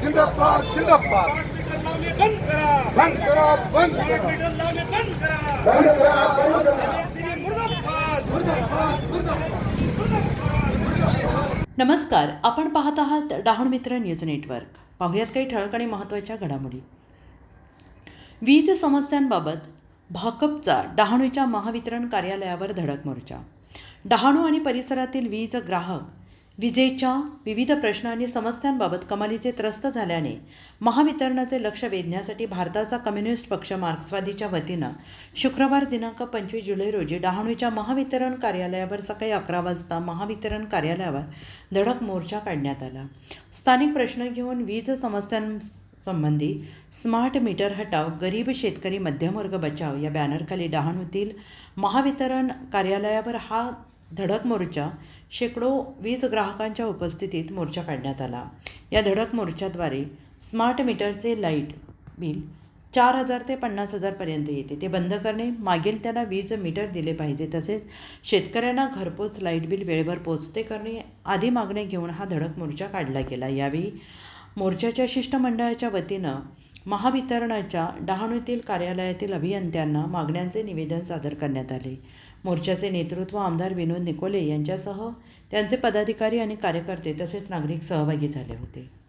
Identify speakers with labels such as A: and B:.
A: जिंदाबाद
B: जिंदाबाद बंद करा
A: बंद करा बंद करा.
B: बंद करा
A: बंद करा बंद करा
B: LCD मुर्दाबाद
C: नमस्कार आपण पाहत आहात डहाण मित्र न्यूज नेटवर्क. पाहुयात काही ठळक आणि महत्त्वाच्या घडामोडी. वीज समस्यांबाबत भाकपचा डहाणूच्या महावितरण कार्यालयावर धडक मोर्चा. डहाणू आणि परिसरातील वीज ग्राहक विजेच्या विविध प्रश्न आणि समस्यांबाबत कमालीचे त्रस्त झाल्याने महावितरणाचे लक्ष वेधण्यासाठी भारताचा कम्युनिस्ट पक्ष मार्क्सवादीच्या वतीनं शुक्रवार दिनांक पंचवीस जुलै रोजी डहाणूच्या महावितरण कार्यालयावर सकाळी अकरा वाजता महावितरण कार्यालयावर धडक मोर्चा काढण्यात आला. स्थानिक प्रश्न घेऊन वीज समस्यांसंबंधी स्मार्ट मीटर हटाव गरीब शेतकरी मध्यमवर्ग बचाव या बॅनरखाली डहाणूतील महावितरण कार्यालयावर हा धडक मोर्चा शेकडो वीज ग्राहकांच्या उपस्थितीत मोर्चा काढण्यात आला. या धडक मोर्चाद्वारे स्मार्ट मीटरचे लाइट बिल चार हजार ते पन्नास हजारपर्यंत येते. ते बंद करणे मागील त्याला वीज मीटर दिले पाहिजे तसेच शेतकऱ्यांना घरपोच लाइट बिल वेळेवर पोचते करणे आदी मागणे घेऊन हा धडक मोर्चा काढला गेला. यावेळी मोर्चाच्या शिष्टमंडळाच्या वतीनं महावितरणाच्या डहाणूतील कार्यालयातील अभियंत्यांना मागण्यांचे निवेदन सादर करण्यात आले. मोर्चाचे नेतृत्व आमदार विनोद निकोले यांच्यासह त्यांचे पदाधिकारी आणि कार्यकर्ते तसेच नागरिक सहभागी झाले होते.